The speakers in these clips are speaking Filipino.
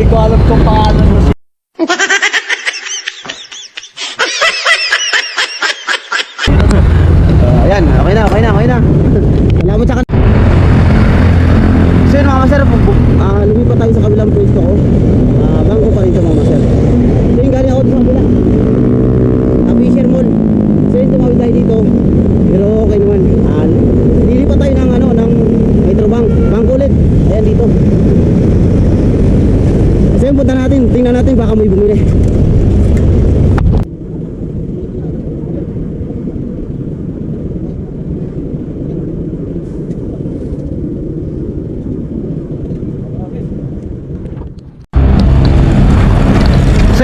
Hindi ko alam kung paano mo si... ayan, okay na, okay na, okay na. Salamat sa kanila. So yun mga masarap, uh, lumipat tayo sa kabilang pwesto ko. Tingnan natin baka may bumili. So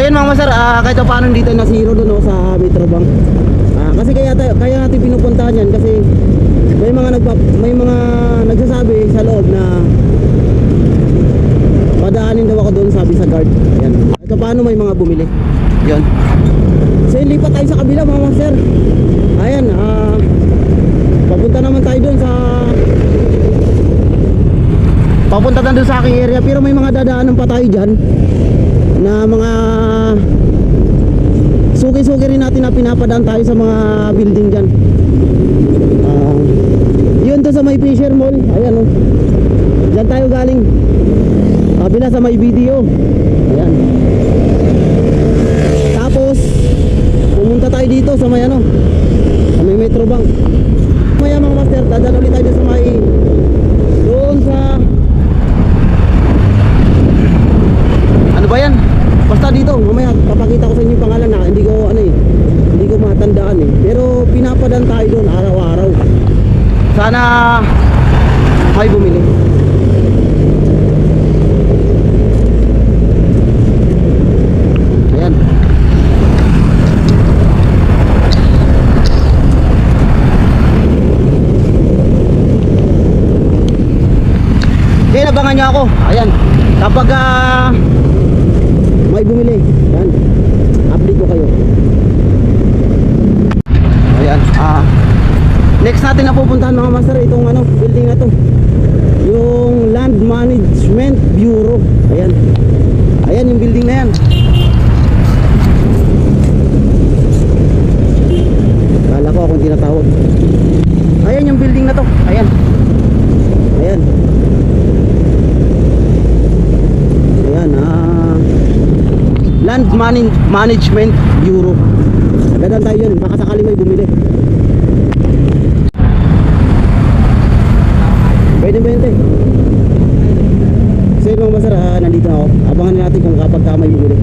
yun mga masar, uh, kahit paano dito na zero doon no, oh, sa Metrobank. Uh, ah, kasi kaya tayo, kaya natin pinupuntahan yan kasi may mga nagpa, may mga nagsasabi sa loob na paano may mga bumili? Yun. So lipat tayo sa kabila mga master ayan uh, papunta naman tayo dun sa papunta na dun sa aking area pero may mga dadaanan pa tayo dyan na mga suki-suki rin natin na pinapadaan tayo sa mga building dyan. Uh, yun to sa may Fisher Mall. Ayan o oh. dyan tayo galing. Kabila sa may video. Tayo dito sa may ano sa may Metro Bank. Maya mga master dadaan ulit tayo sa may doon sa ano ba yan? Basta dito mamaya papakita ko sa inyo pangalan na hindi ko ano eh hindi ko matandaan eh. Pero pinapadan tayo doon araw-araw. Sana may bumili ayan Niyo ako. Ayan. Kapag ah, may bumili, yan. Update ko kayo. Ayan. Ah, next natin na pupuntahan mga master itong ano, building na to. Yung Land Management Bureau. Ayan. Ayan yung building na yan. Kala ko akong tinatawag. Ayan yung building na to. Ayan. Ayan. Ayan, ah Land Mani- Management Bureau. Agadan tayo yun, baka sakali may bumili. Pwede ba yun? So yun mga masar, ah, nandito na ako. Abangan natin kung kapag ka may bumili.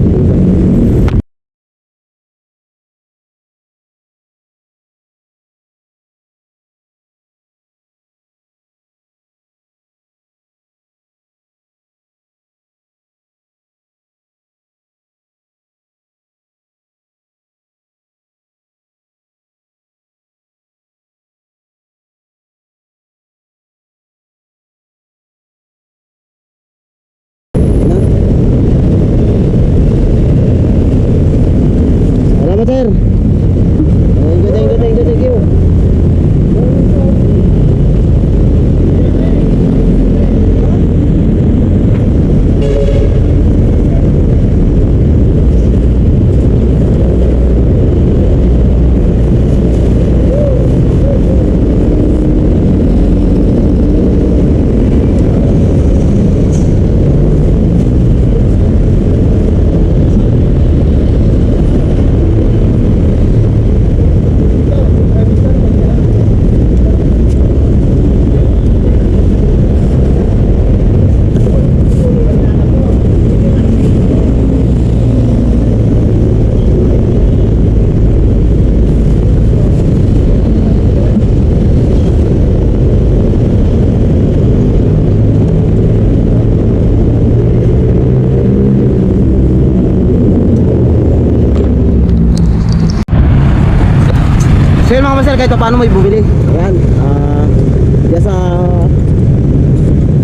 So yun mga masel, kahit pa paano may bumili. Ayan. Ah, uh, sa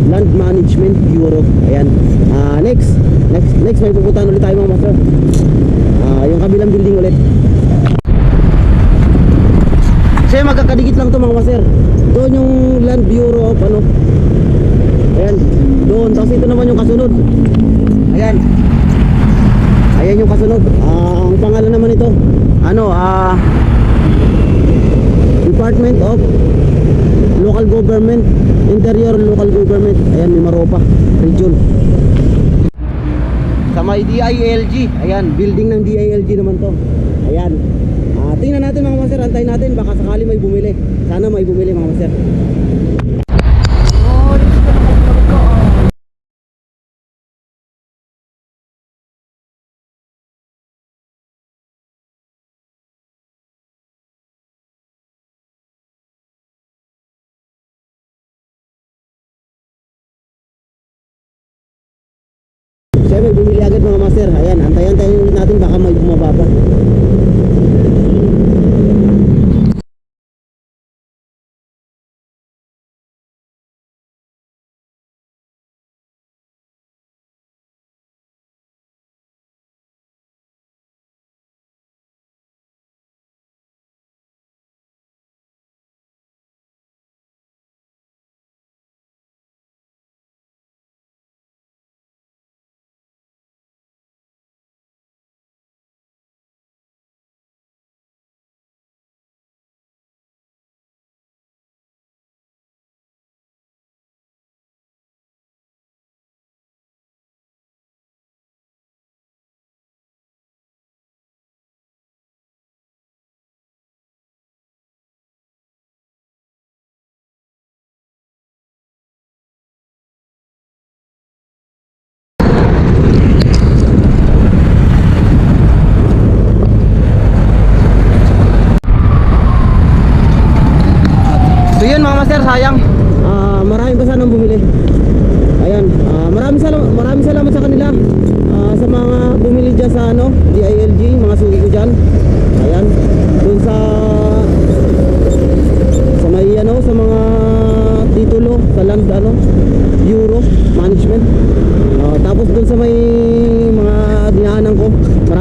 Land Management Bureau. Ayan. Ah, next. Next, next may pupuntahan ulit tayo mga master. Ah, yung kabilang building ulit. So yun, magkakadikit lang to mga master. Doon yung Land Bureau of ano. Ayan. Doon. Tapos ito naman yung kasunod. Ayan. Ayan yung kasunod. Ah, ang pangalan naman ito. Ano, ah... Department of Local Government Interior Local Government. Ayan may Maropa. Region. Sa may DILG ayan building ng DILG naman to. Ayan. Ah, tingnan natin mga master antayin natin. Baka sakali may bumili. Sana may bumili mga master Siyempre, bumili agad mga master. Ayan, antayan tayo natin baka may bumaba pa.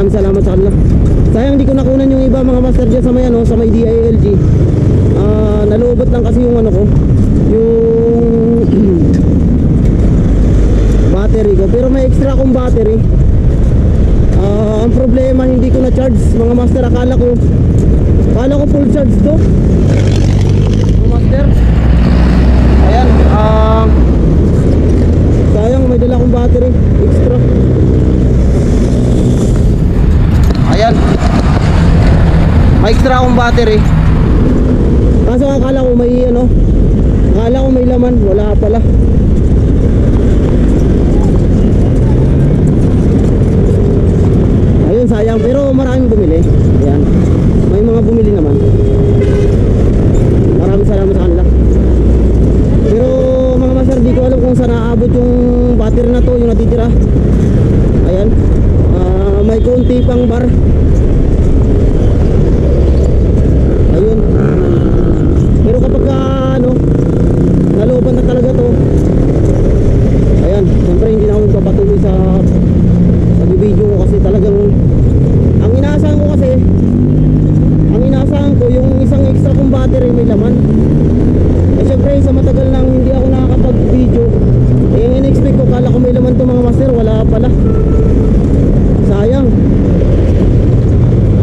Maraming salamat sa kanila. Sayang hindi ko nakunan yung iba mga master dyan sa may ano, sa may DILG. Ah, nalubot lang kasi yung ano ko, yung battery ko. Pero may extra akong battery. Ah, ang problema hindi ko na charge mga master akala ko akala ko full charge to mga master ayan ah sayang may dala akong battery extra ayan may extra akong battery kaso akala ko may ano akala ko may laman wala pala Ayun, sayang. Pero maraming bumili. Ayan. May mga bumili naman. Maraming salamat sa kanila. Pero mga master, di ko alam kung saan naabot yung battery na to, yung natitira. Ayan. Ah, may konti pang bar. Ayun. Pero kapag ka, ano, naluban na talaga to, ayan, siyempre hindi na ako magpapatuloy sa video ko kasi talagang ang inaasahan ko kasi ang inaasahan ko yung isang extra kong battery may laman. Eh syempre sa matagal nang hindi ako nakakapag video eh in-expect ko kala ko may laman to mga master wala pala sayang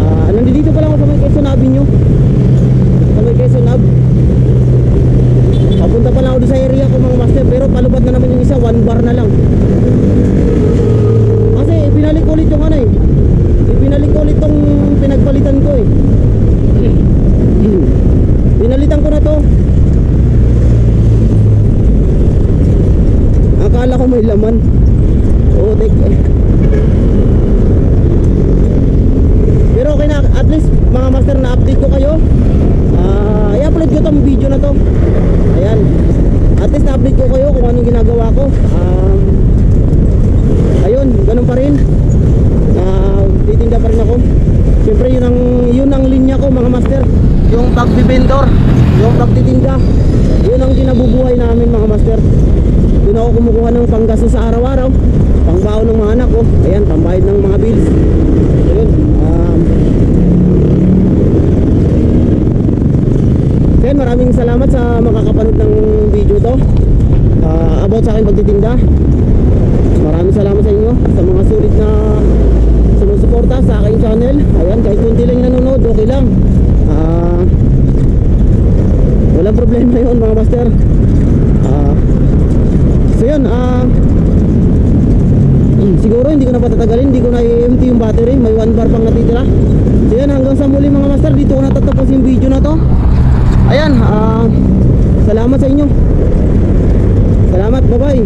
ah nandito pa lang ako sa may Quezon Avenue sa may Quezon Ave papunta pa lang ako sa area ko mga master pero palubad na naman yung isa one bar na lang kasi pinalik ko ulit yung ano eh. Pinalik ko ulit tong pinagpalitan ko eh. Pinalitan ko na to. Akala ko may laman. Oh, tek. Pero okay na, at least mga master na update ko kayo. Ah, i-upload ko tong video na to. Ayan. At least na-update ko kayo kung anong ginagawa ko. Um, ayun, ganun pa rin. Na titinda pa rin ako. Siyempre yun ang yun ang linya ko mga master. Yung pagbibendor, yung pagtitinda. Yun ang kinabubuhay namin mga master. Doon ako kumukuha ng panggasto sa araw-araw. Pangbaon ng mga anak ko. Ayan, pambayad ng mga bills. Ayun. Kaya maraming salamat sa makakapanood ng video to. Ah, about sa akin pagtitinda. Maraming salamat sa inyo sa mga sulit na sumusuporta sa aking channel. Ayan, kahit kunti lang nanonood, okay lang. Ah, walang problema yun mga master. Ah, so yun, hmm, siguro hindi ko na patatagalin, hindi ko na i-empty yung battery, may one bar pang natitira. So yun, hanggang sa muli mga master, dito ko natatapos yung video na to. Ayan, ah, salamat sa inyo. Salamat, bye-bye.